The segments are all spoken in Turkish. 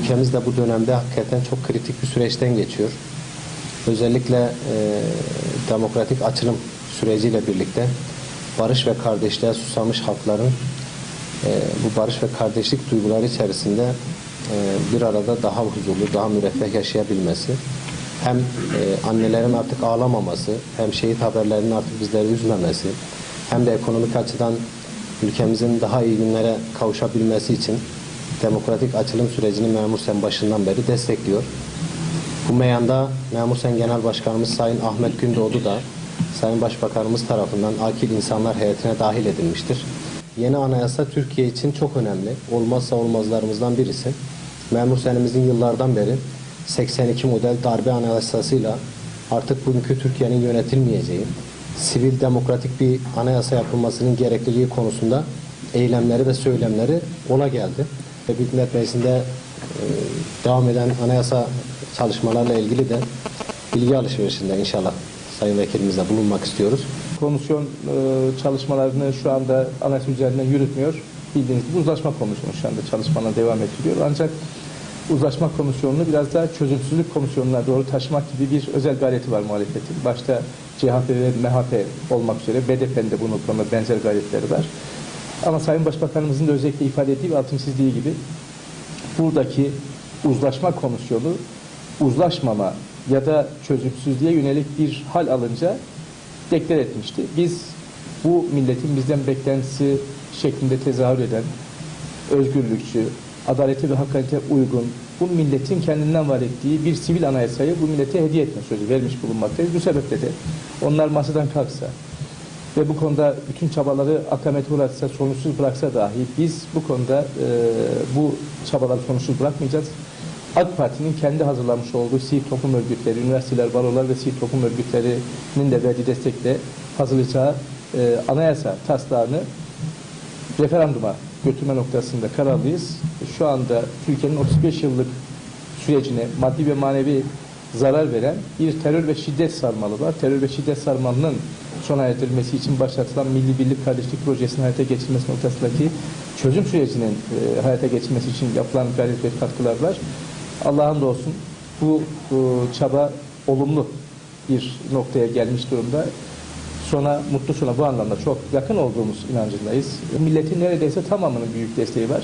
ülkemiz de bu dönemde hakikaten çok kritik bir süreçten geçiyor. Özellikle e, demokratik açılım süreciyle birlikte barış ve kardeşliğe susamış halkların e, bu barış ve kardeşlik duyguları içerisinde e, bir arada daha huzurlu, daha müreffeh yaşayabilmesi, hem e, annelerin artık ağlamaması, hem şehit haberlerinin artık bizleri üzmemesi, hem de ekonomik açıdan ülkemizin daha iyi günlere kavuşabilmesi için demokratik açılım sürecini Memur Sen başından beri destekliyor. Bu meyanda Memur Sen Genel Başkanımız Sayın Ahmet Gündoğdu da Sayın Başbakanımız tarafından akil insanlar heyetine dahil edilmiştir. Yeni anayasa Türkiye için çok önemli. Olmazsa olmazlarımızdan birisi. Memur Sen'imizin yıllardan beri 82 model darbe anayasasıyla artık bugünkü Türkiye'nin yönetilmeyeceği, sivil demokratik bir anayasa yapılmasının gerekliliği konusunda eylemleri ve söylemleri ola geldi. Büyük Millet Meclisi'nde e, devam eden anayasa çalışmalarla ilgili de bilgi alışverişinde inşallah Sayın Vekilimizle bulunmak istiyoruz. Komisyon e, çalışmalarını şu anda anayasa üzerinden yürütmüyor. Bildiğiniz gibi uzlaşma komisyonu şu anda çalışmalarına devam ettiriyor. Ancak uzlaşma komisyonunu biraz daha çözümsüzlük komisyonuna doğru taşımak gibi bir özel gayreti var muhalefetin. Başta CHP ve MHP olmak üzere BDP'nin de bu noktada benzer gayretleri var. Ama Sayın Başbakanımızın da özellikle ifade ettiği ve altın çizdiği gibi buradaki uzlaşma komisyonu uzlaşmama ya da çözümsüzlüğe yönelik bir hal alınca deklar etmişti. Biz bu milletin bizden beklentisi şeklinde tezahür eden özgürlükçü, adalete ve hakikate uygun, bu milletin kendinden var ettiği bir sivil anayasayı bu millete hediye etme sözü vermiş bulunmaktayız. Bu sebeple de onlar masadan kalksa ve bu konuda bütün çabaları akamete uğratsa, sonuçsuz bıraksa dahi biz bu konuda e, bu çabaları sonuçsuz bırakmayacağız. AK Parti'nin kendi hazırlamış olduğu sivil toplum örgütleri, üniversiteler, barolar ve sivil toplum örgütlerinin de verdiği destekle hazırlayacağı e, anayasa taslağını referanduma götürme noktasında kararlıyız. Şu anda Türkiye'nin 35 yıllık sürecine maddi ve manevi zarar veren bir terör ve şiddet sarmalı var. Terör ve şiddet sarmalının sona erdirilmesi için başlatılan Milli Birlik Kardeşlik Projesi'nin hayata geçirilmesi noktasındaki çözüm sürecinin e, hayata geçirilmesi için yapılan gayret ve katkılar var. Allah'ın da olsun bu e, çaba olumlu bir noktaya gelmiş durumda. Sona, mutlu sona bu anlamda çok yakın olduğumuz inancındayız. Milletin neredeyse tamamının büyük desteği var.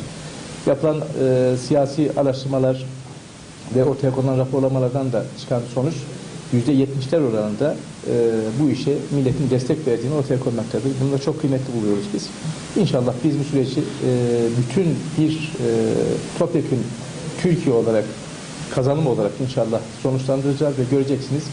Yapılan e, siyasi araştırmalar ve ortaya konulan raporlamalardan da çıkan sonuç %70'ler oranında e, bu işe milletin destek verdiğini ortaya koymaktadır. Bunu da çok kıymetli buluyoruz biz. İnşallah biz bu süreci e, bütün bir e, topyekün Türkiye olarak kazanım olarak inşallah sonuçlandıracağız ve göreceksiniz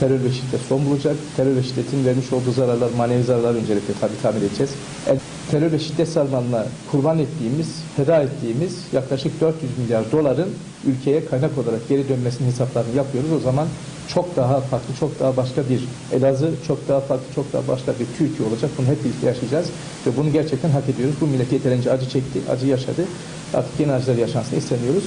terör ve şiddet son bulacak. Terör ve şiddetin vermiş olduğu zararlar, manevi zararlar öncelikle tabii tahmin edeceğiz. El, terör ve şiddet sarmalına kurban ettiğimiz, feda ettiğimiz yaklaşık 400 milyar doların ülkeye kaynak olarak geri dönmesinin hesaplarını yapıyoruz. O zaman çok daha farklı, çok daha başka bir Elazığ, çok daha farklı, çok daha başka bir Türkiye olacak. Bunu hep birlikte yaşayacağız ve bunu gerçekten hak ediyoruz. Bu millet yeterince acı çekti, acı yaşadı. Artık yeni acılar yaşansın istemiyoruz.